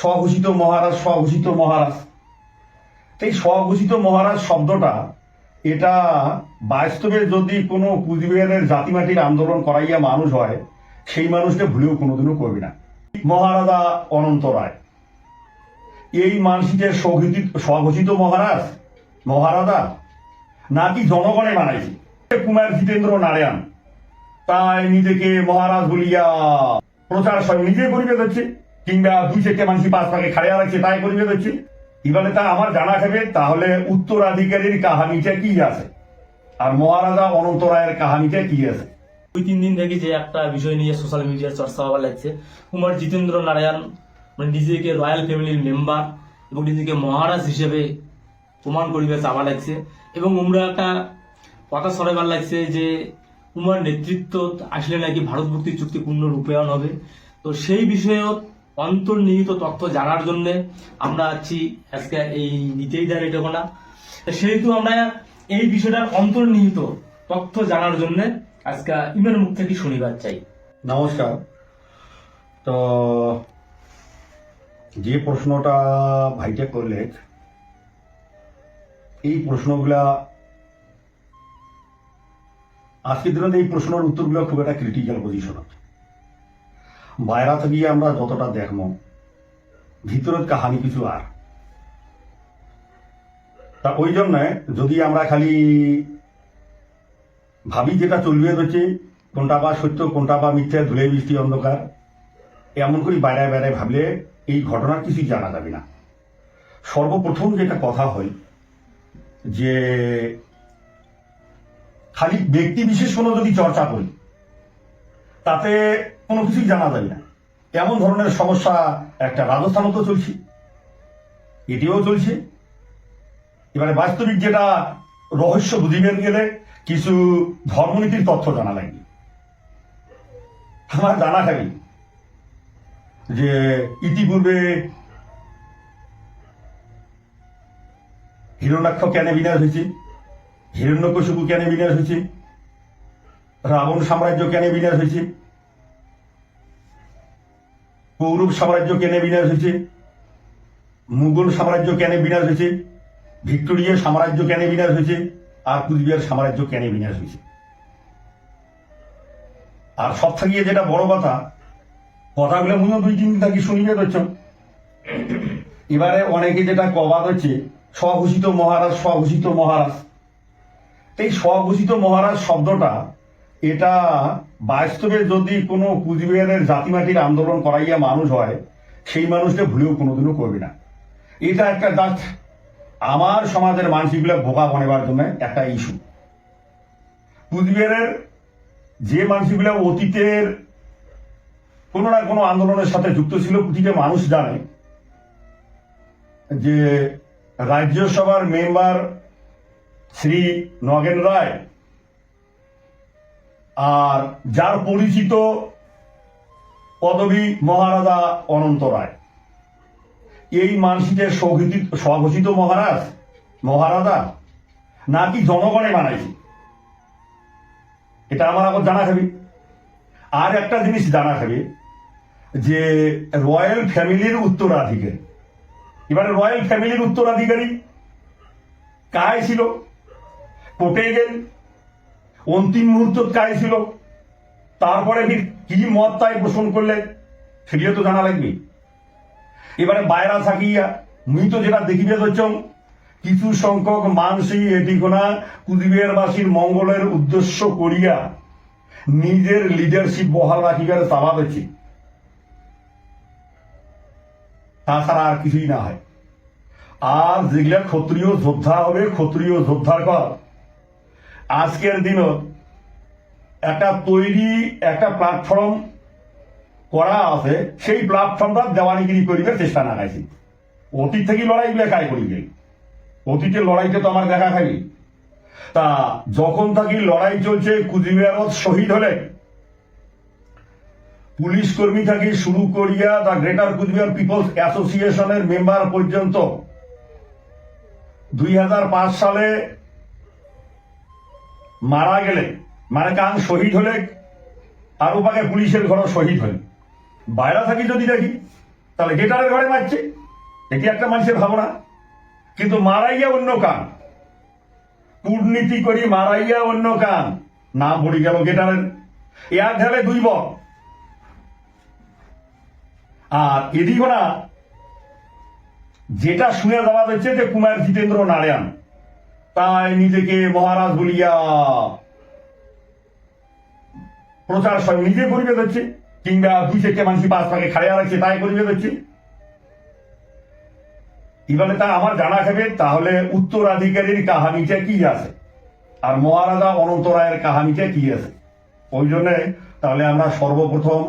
স্বঘোষিত মহারাজ স্বঘোষিত মহারাজ। এই স্বঘোষিত মহারাজ শব্দটা, এটা বাস্তবে যদি কোনো কুচবিহারের জাতিমাটির আন্দোলন করাইয়া মানুষ হয়, সেই মানুষকে ভুলেও কোনোদিনও করবে না। মহারাজা অনন্ত রায়। এই মানুষটির স্বঘোষিত স্বঘোষিত মহারাজ, মহারাজা, নাকি জনগণে বানাইছে? কুমার জিতেন্দ্র নারায়ণ, তাই নিজেকে মহারাজ বলিয়া প্রচার স্বয়ং নিজে করিবে দিচ্ছে কিংবা দুই চারটে মানুষ পাঁচ পাকে খাড়িয়া রাখছে, তাই করিবে দিচ্ছে এবারে তা আমার জানা খাবে তাহলে উত্তরাধিকারীর কাহানিটা কি আছে? আর মহারাজা অনন্ত রায়ের কাহানিটা কি আছে? দুই তিন দিন থেকে যে একটা বিষয় নিয়ে সোশ্যাল মিডিয়ার চর্চা হওয়া লাগছে। কুমার জিতেন্দ্র নারায়ণ মানে নিজেকে রয়্যাল ফ্যামিলির মেম্বার এবং নিজেকে মহারাজ হিসেবে প্রমাণ করিবে চাওয়া লাগছে। এবং উমরা একটা কথা সরাইবার লাগছে যে, উমার নেতৃত্ব আসলে নাকি ভারত মুক্তি চুক্তি পূর্ণ রূপায়ণ হবে। তো সেই বিষয়ে অন্তর্নিহিত তথ্য জানার জন্য আমরা আছি আজকে এই নিতেই দেয় এটা সেহেতু আমরা এই বিষয়টার অন্তর্নিহিত তথ্য জানার জন্য আজকে ইমের মুখ থেকে শনিবার চাই। নমস্কার। তো যে প্রশ্নটা ভাইটা করলে এই প্রশ্নগুলা আজকের দিনে এই প্রশ্নের উত্তরগুলো খুব একটা ক্রিটিক্যাল পজিশন আছে বাইরা থেকে আমরা যতটা দেখব, ভিতরের কাহানি কিছু আর। তা ওই জন্য যদি আমরা খালি ভাবি যেটা চলবে হচ্ছে কোনটা বা সত্য, কোনটা বা মিথ্যা, ধুলে বৃষ্টি অন্ধকার, এমন করে বাইরে বাইরে ভাবলে এই ঘটনার কিছুই জানা যাবে না। সর্বপ্রথম যেটা কথা হয়, যে খালি ব্যক্তি বিশেষ কোনো যদি চর্চা করি, তাতে কোনো কিছুই জানা যায় না। এমন ধরনের সমস্যা, একটা রাজস্থানও তো চলছে। এটিও চলছে। এবারে বাস্তবিক যেটা রহস্য বুঝিবেন গেলে, কিছু ধর্মনীতির তথ্য জানা লাগবে। আমার জানা খাবি যে ইতিপূর্বে হিরণ্যাক্ষ কেন বিনাশ হয়েছে? হিরণ্যকশিপু কেন বিনাশ হয়েছে? রাবণ সাম্রাজ্য কেন বিনাশ হয়েছে? কৌরব সাম্রাজ্য কেন বিনাশ হয়েছে? মুঘল সাম্রাজ্য কেন বিনাশ হয়েছে? ভিক্টোরিয়া সাম্রাজ্য কেন বিনাশ হয়েছে? আর কুচবিহার সাম্রাজ্য কেন বিনাশ হয়েছে? আর সব থাকিয়ে যেটা বড় কথা, কথাগুলো মনে দুই তিন থাকি শুনিয়ে যাচ্ছ এবারে অনেকে যেটা কবাদ হচ্ছে, স্বঘোষিত মহারাজ স্বঘোষিত মহারাজ। এই স্বঘোষিত মহারাজ শব্দটা, এটা বাস্তবে যদি কোনো কুচবিহারের জাতিমাটির আন্দোলন করাইয়া মানুষ হয়, সেই মানুষটা ভুলেও কোনোদিনও করবে না। এটা একটা জাস্ট আমার সমাজের মানসিকগুলো বোকা বানাবার জন্য একটা ইস্যু কুচবিহারের যে মানুষগুলো অতীতের কোনো না কোনো আন্দোলনের সাথে যুক্ত ছিল, প্রতিটা মানুষ জানে যে রাজ্যসভার মেম্বার শ্রী নগেন রায় আর যার পরিচিত পদবী মহারাজা অনন্ত রায়। এই স্বঘোষিত স্বঘোষিত মহারাজ, মহারাজা নাকি জনগণে বানাইছে? এটা আমার আবার জানা খাবি। আর একটা জিনিস জানা খাবি, যে রয়্যাল ফ্যামিলির উত্তরাধিকারী, এবারে রয়্যাল ফ্যামিলির উত্তরাধিকারী কায় ছিল? কোটে গেল অন্তিম মুহূর্ত কায় ছিল। তারপরে ফির কি মত তাই পোষণ করলে সেটিও তো জানা লাগবে। এবারে বাইরা থাকিয়া মুই তো যেটা দেখিবে হচ্ছম কিছু সংখ্যক মানুষই এটি কোনা কুচবিহারবাসীর মঙ্গলের উদ্দেশ্য করিয়া নিজের লিডারশিপ বহাল রাখিবার চাওয়া হচ্ছে। তাছাড়া আর কিছুই না হয়। আর যেগুলা ক্ষত্রিয় যোদ্ধা হবে, ক্ষত্রিয় যোদ্ধার কর আজকের দিনত একটা তৈরি একটা প্ল্যাটফর্ম করা আছে। সেই প্ল্যাটফর্মটা দেওয়ানিগিরি করিবার চেষ্টা না খাইছি অতীত থেকে লড়াই লেখায় করিবে? অতীতের লড়াইতে তো আমার দেখা খাবি তা যখন থাকি লড়াই চলছে কুচবিহারত শহীদ হলে পুলিশ কর্মী থাকি শুরু করিয়া দ্য গ্রেটার কুচবিহার পিপলস অ্যাসোসিয়েশনের মেম্বার পর্যন্ত দুই হাজার পাঁচ সালে মারা গেলে মানে কান শহীদ হলে আর ওপাকে পুলিশের ঘর শহীদ হলে। বাইরে থাকি যদি দেখি, তাহলে গেটারের ঘরে মারছে। এটি একটা মানুষের ভাবনা। কিন্তু মারাইয়া অন্য কান। কূটনীতি করি মারাইয়া অন্য কান। নাম পড়ে গেল গেটারের। এক ঢালে দুই বক আর এদিকে যেটা শুনে দেওয়া হচ্ছে যে কুমার জিতেন্দ্র নারায়ণ। তাই নিজেকে মহারাজ বলিয়া প্রচার স্বয়ং নিজে করিবে দিচ্ছে কিংবা দুই চারটে মানুষ পাঁচ পাকে খাড়িয়া রাখছে, তাই করিবে দিচ্ছে এবারে তা আমার জানা খাবে তাহলে উত্তরাধিকারীর কাহানিটা কি আছে? আর মহারাজা অনন্ত রায়ের কাহানিটা কি আছে? ওই জন্যে তাহলে আমরা সর্বপ্রথম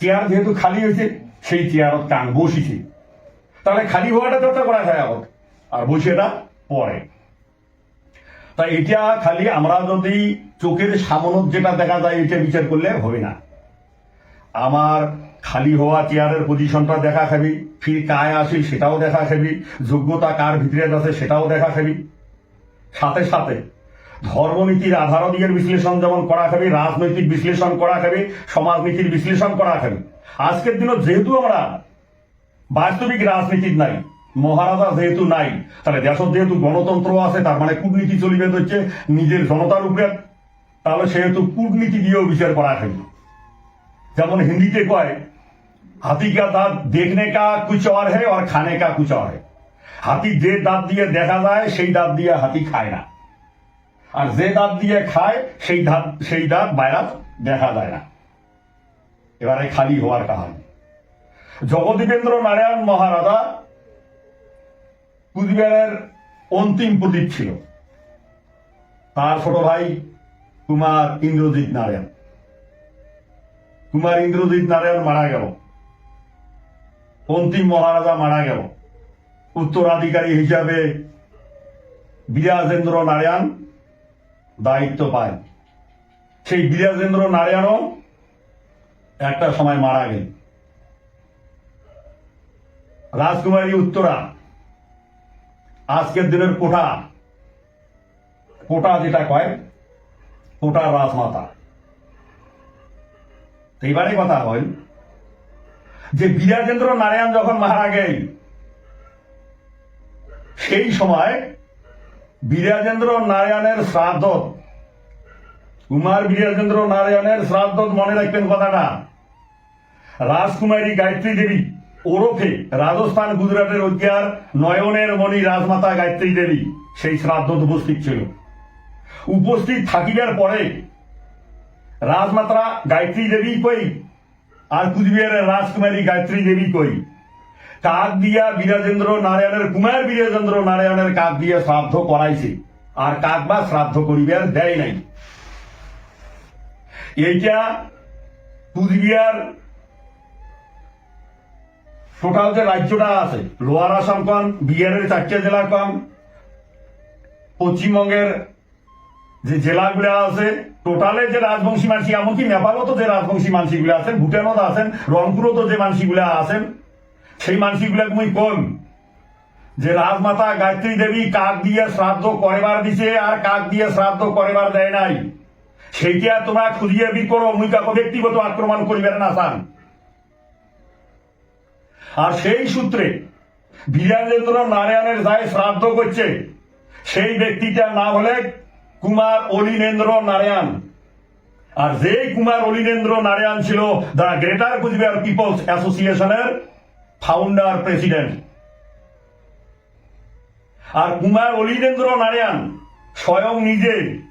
চেয়ার যেহেতু খালি হয়েছে, সেই চেয়ারত কান বসিছি। তাহলে খালি হওয়াটা চর্চা করা যায় আর বসেটা পরে। তাই এটা খালি আমরা যদি চোখের সামনত যেটা দেখা যায়, এটা বিচার করলে হবে না। আমার খালি হওয়া চেয়ারের পজিশনটা দেখা খাবি, ফির কায় আসি সেটাও দেখা খাবি, যোগ্যতা কার ভিতরে আছে সেটাও দেখা খাবি। সাথে সাথে ধর্মনীতির আধার দিকের বিশ্লেষণ যেমন করা খাবি, রাজনৈতিক বিশ্লেষণ করা খাবি, সমাজনীতির বিশ্লেষণ করা খাবি। আজকের দিনে যেহেতু আমরা বাস্তবিক রাজনীতির নাই মহারাজা যেহেতু নাই, তাহলে দেশত যেহেতু গণতন্ত্র আছে, তার মানে কূটনীতি চলিবে হচ্ছে নিজের জনতার উপরে। তাহলে সেহেতু কূটনীতি দিয়েও বিচার করা খেল যেমন হিন্দিতে কয়, হাতি কা দাঁত দেখনে কা কুচ আর হে আর খানে কা কুচ আর হে হাতি যে দাঁত দিয়ে দেখা যায়, সেই দাঁত দিয়ে হাতি খায় না। আর যে দাঁত দিয়ে খায়, সেই দাঁত সেই দাঁত বাইরাত দেখা যায় না। এবারে খালি হওয়ার কাহানি জগদীপেন্দ্র নারায়ণ মহারাজা কুচবিহারের অন্তিম প্রদীপ ছিল। তার ছোট ভাই কুমার ইন্দ্রজিৎ নারায়ণ। কুমার ইন্দ্রজিৎ নারায়ণ মারা গেল। অন্তিম মহারাজা মারা গেল। উত্তরাধিকারী হিসাবে বিরাজেন্দ্র নারায়ণ দায়িত্ব পায়। সেই বিরাজেন্দ্র নারায়ণও একটা সময় মারা গেল। রাজকুমারী উত্তরা আজকের দিনের কোটা কোটা যেটা কয়, কোটা রাজমাতা। তো এবারে কথা হয় যে বিরাজেন্দ্র নারায়ণ যখন মারা গেল, সেই সময় বিরাজেন্দ্র নারায়ণের শ্রাদ্ধ কুমার বিরাজেন্দ্র নারায়ণের শ্রাদ্ধ মনে রাখবেন কথাটা। রাজকুমারী গায়ত্রী দেবী ওরফে রাজস্থান গুজরাটের ঐতিহার নয়নের মণি রাজমাতা গায়ত্রী দেবী, সেই শ্রাদ্ধ উপস্থিত ছিল। উপস্থিত থাকিবার পরে রাজমাতা গায়ত্রী দেবী কই, আর কুচবিহারের রাজকুমারী গায়ত্রী দেবী কই? কাক দিয়া বীরাজেন্দ্র নারায়ণের কুমার বিরাজেন্দ্র নারায়ণের কাক দিয়া শ্রাদ্ধ করাইছে, আর কাক বা শ্রাদ্ধ করিবার দেয় নাই। এইটা কুচবিহার টোটাল যে রাজ্যটা আছে, লোয়ার আসাম কম, বিহারের চারটে জেলা কম, পশ্চিমবঙ্গের যে জেলাগুলো আছে টোটালে যে রাজবংশী মানসি, এমনকি নেপালও তো যে রাজবংশী মানসিগুলো আছেন, ভুটানও তো আছেন, রংপুরও তো যে মানসিগুলো আছেন, সেই মানসিগুলো তুমি কম যে রাজমাতা গায়ত্রী দেবী কাক দিয়ে শ্রাদ্ধ করেবার দিছে আর কাক দিয়ে শ্রাদ্ধ করেবার দেয় নাই, সেইটা তোমরা খুঁজিয়ে বি করো মুই কাকো ব্যক্তিগত আক্রমণ করিবেন না চান আর সেই সূত্রে বীরাজেন্দ্র নারায়ণের যায় শ্রাদ্ধ করছে। সেই ব্যক্তিটার নাম হলে কুমার অলিনেন্দ্র নারায়ণ। আর যে কুমার অলিনেন্দ্র নারায়ণ ছিল, দ্য গ্রেটার কুচবিহার পিপলস অ্যাসোসিয়েশনের ফাউন্ডার প্রেসিডেন্ট আর কুমার অলিনেন্দ্র নারায়ণ স্বয়ং নিজে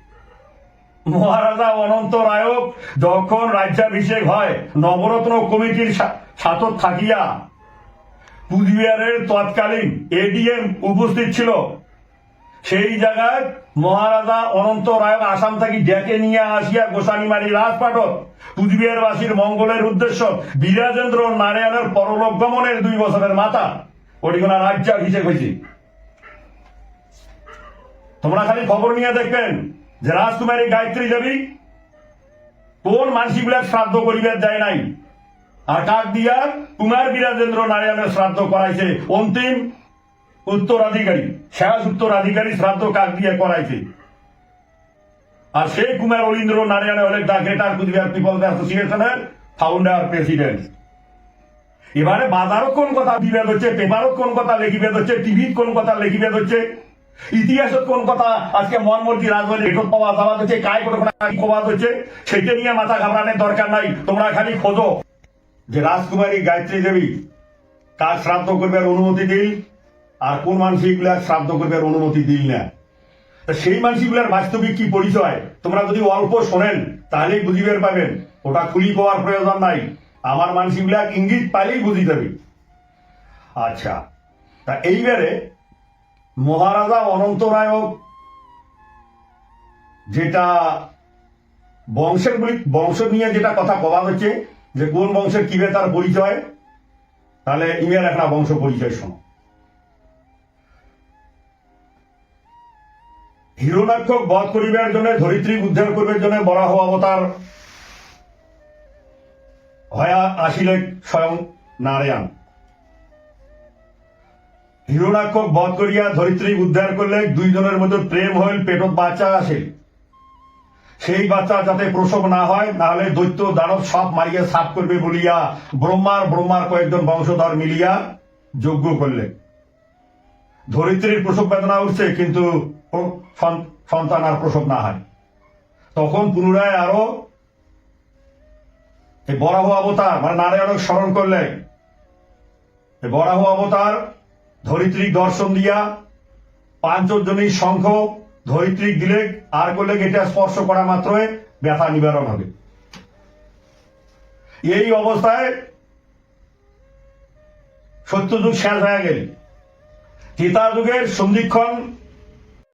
মহারাজা অনন্ত রায়ক যখন রাজ্যাভিষেক হয়, নবরত্ন কমিটির সা- ছাত্র থাকিয়া কুচবিহারের তৎকালীন এডিএম উপস্থিত ছিল। সেই জায়গায় মহারাজা অনন্ত রায়ক আসাম থেকে ডেকে নিয়ে আসিয়া গোসানিমারি রাজপাটক কুচবিহারবাসীর মঙ্গলের উদ্দেশ্য বিরাজেন্দ্র নারায়ণের পরলোক গমনের দুই বছরের মাথা। ওটিগুলা রাজ্যাভিষেক হয়েছে। তোমরা খালি খবর নিয়ে দেখবেন যে রাজকুমারী গায়ত্রী দেবী কোন মানসিগুলা শ্রাদ্ধ করিবার দেয় নাই। আর দিয়া কুমার বিরাজেন্দ্র নারায়ণের শ্রাদ্ধ করাইছে। অন্তিম উত্তরাধিকারী, শেষ উত্তরাধিকারী শ্রাদ্ধ কাক দিয়ে করাইছে। আর সেই কুমার অলিন্দ্র নারায়ণ হলেন দ্য গ্রেটার কুচবিহার পিপলস অ্যাসোসিয়েশনের ফাউন্ডার প্রেসিডেন্ট এবারে বাজারও কোন কথা বিভেদ হচ্ছে, পেপারও কোন কথা লেখিভেদ হচ্ছে টিভিত কোন কথা লেখিভেদ হচ্ছে ইতিহাসত কোন কথা আজকে মনমর্জি রাজনৈতিক রেকর্ড পাওয়া যাওয়া হচ্ছে, কায় করে কবাদ হচ্ছে, সেটা নিয়ে মাথা ঘাবড়ানোর দরকার নাই, তোমরা খালি খোঁজো। যে রাজকুমারী গায়ত্রী দেবী, কার শ্রাদ্ধ করবার অনুমতি দিল, আর কোন মানসিকগুলার শ্রাদ্ধ করবার অনুমতি দিল না। তা সেই মানসিকগুলার বাস্তবিক কি পরিচয়? তোমরা যদি অল্প শোনেন, তাহলেই বুঝিবার পাবেন, ওটা খুলি পাওয়ার প্রয়োজন নাই। আমার মানসিকগুলা ইঙ্গিত পাইলেই বুঝি যাবে আচ্ছা তা এইবারে মহারাজা অনন্তরায়ক যেটা বংশের বংশ নিয়ে যেটা কথা কবা হচ্ছে যে কোন বংশের কিবে তার পরিচয়? তাহলে ইমের একটা বংশ পরিচয় শোনো হিরণাক্ষক বধ করিবার জন্য, ধরিত্রী উদ্ধার করিবার জন্য বরাহ অবতার হয়া আসিলে স্বয়ং নারায়ণ। হিরণাক্ষক বধ করিয়া ধরিত্রী উদ্ধার করলে দুইজনের মধ্যে প্রেম হইল, পেটত বাচ্চা আসে সেই বাচ্চা যাতে প্রসব না হয়, নাহলে দৈত্য দানব সব মারিয়া সাফ করবে বলিয়া ব্রহ্মার ব্রহ্মার কয়েকজন বংশধর মিলিয়া যজ্ঞ করলেন ধরিত্রীর প্রসব বেদনা উঠছে, কিন্তু সন্তান আর প্রসব না হয়। তখন পুনরায় আরও বরাহ অবতার মানে নারায়ণক স্মরণ করলেন বরাহ অবতার ধরিত্রী দর্শন দিয়া পাঞ্চজনী শঙ্খ ধরিত্রী দিলে আর করলে এটা স্পর্শ করা মাত্রই ব্যথা নিবারণ হবে। এই অবস্থায় সত্যযুগ শেষ হয়ে গেল। ত্রেতা যুগের সন্ধিক্ষণ